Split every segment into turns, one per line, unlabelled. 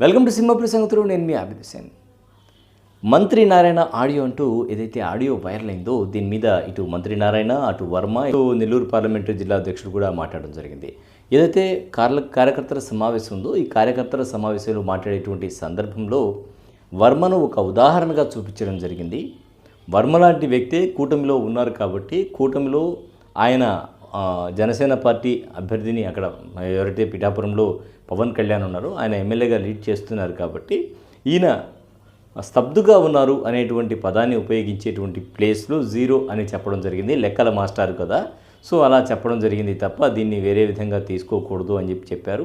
Welcome to Simhapuri సంగతులు నేను మీ ఆబిద్ హుసేన్ మంత్రి నారాయణ ఆడియో అంటూ ఏదైతే ఆడియో వైరల్ అయిందో దీని మీద ఇటు మంత్రి నారాయణ అటు వర్మ ఇటు నెల్లూరు పార్లమెంటు జిల్లా అధ్యక్షుడు కూడా మాట్లాడడం జరిగింది. ఏదైతే కార్ల కార్యకర్తల సమావేశం ఉందో ఈ కార్యకర్తల సమావేశంలో మాట్లాడేటువంటి సందర్భంలో వర్మను ఒక ఉదాహరణగా చూపించడం జరిగింది. వర్మ లాంటి వ్యక్తే కూటమిలో ఉన్నారు కాబట్టి కూటమిలో ఆయన జనసేన పార్టీ అభ్యర్థిని అక్కడ ఎవరైతే పిఠాపురంలో పవన్ కళ్యాణ్ ఉన్నారో. ఆయన ఎమ్మెల్యేగా లీడ్ చేస్తున్నారు కాబట్టి ఈయన స్తబ్దుగా ఉన్నారు అనేటువంటి పదాన్ని ఉపయోగించేటువంటి ప్లేస్లో జీరో అని చెప్పడం జరిగింది. లెక్కల మాస్టారు కదా. సో అలా చెప్పడం జరిగింది తప్ప దీన్ని వేరే విధంగా తీసుకోకూడదు అని చెప్పి చెప్పారు.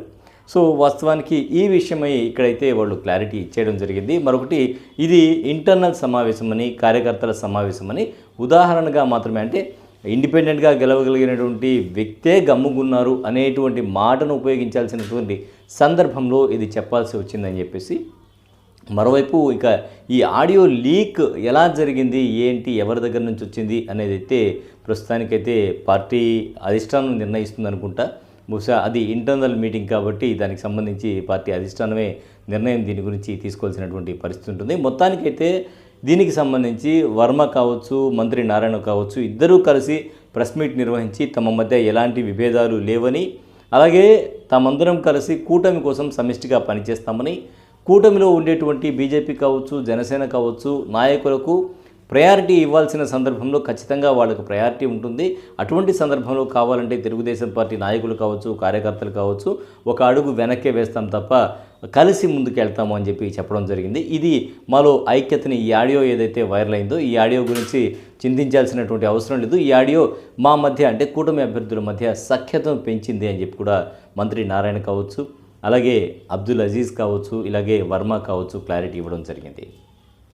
సో వాస్తవానికి ఈ విషయమై ఇక్కడైతే వాళ్ళు క్లారిటీ ఇచ్చేయడం జరిగింది. మరొకటి ఇది ఇంటర్నల్ సమావేశమని కార్యకర్తల సమావేశమని ఉదాహరణగా మాత్రమే అంటే ఇండిపెండెంట్గా గెలవగలిగినటువంటి వ్యక్తే గమ్ముగున్నారు అనేటువంటి మాటను ఉపయోగించాల్సినటువంటి సందర్భంలో ఇది చెప్పాల్సి వచ్చిందని చెప్పేసి మరోవైపు ఇక ఈ ఆడియో లీక్ ఎలా జరిగింది ఏంటి ఎవరి దగ్గర నుంచి వచ్చింది అనేది అయితే ప్రస్తుతానికైతే పార్టీ అధిష్టానం నిర్ణయిస్తుంది అనుకుంటా బహుశా అది ఇంటర్నల్ మీటింగ్ కాబట్టి దానికి సంబంధించి పార్టీ అధిష్టానమే నిర్ణయం దీని గురించి తీసుకోవాల్సినటువంటి పరిస్థితి ఉంటుంది. మొత్తానికైతే దీనికి సంబంధించి వర్మ కావచ్చు మంత్రి నారాయణ కావచ్చు ఇద్దరూ కలిసి ప్రెస్ మీట్ నిర్వహించి తమ మధ్య ఎలాంటి విభేదాలు లేవని అలాగే తామందరం కలిసి కూటమి కోసం సమిష్టిగా పనిచేస్తామని కూటమిలో ఉండేటువంటి బీజేపీ కావచ్చు జనసేన కావచ్చు నాయకులకు ప్రయారిటీ ఇవ్వాల్సిన సందర్భంలో ఖచ్చితంగా వాళ్ళకు ప్రయారిటీ ఉంటుంది. అటువంటి సందర్భంలో కావాలంటే తెలుగుదేశం పార్టీ నాయకులు కావచ్చు కార్యకర్తలు కావచ్చు ఒక అడుగు వెనక్కే వేస్తాం తప్ప కలిసి ముందుకెళ్తాము అని చెప్పి చెప్పడం జరిగింది. ఇది మాలో ఐక్యతని ఈ ఆడియో ఏదైతే వైరల్ అయిందో ఈ ఆడియో గురించి చింతించాల్సినటువంటి అవసరం లేదు. ఈ ఆడియో మా మధ్య అంటే కూటమి అభ్యర్థుల మధ్య సఖ్యతను పెంచింది అని చెప్పి కూడా మంత్రి నారాయణ కావచ్చు అలాగే అబ్దుల్ అజీజ్ కావచ్చు ఇలాగే వర్మ కావచ్చు క్లారిటీ ఇవ్వడం జరిగింది.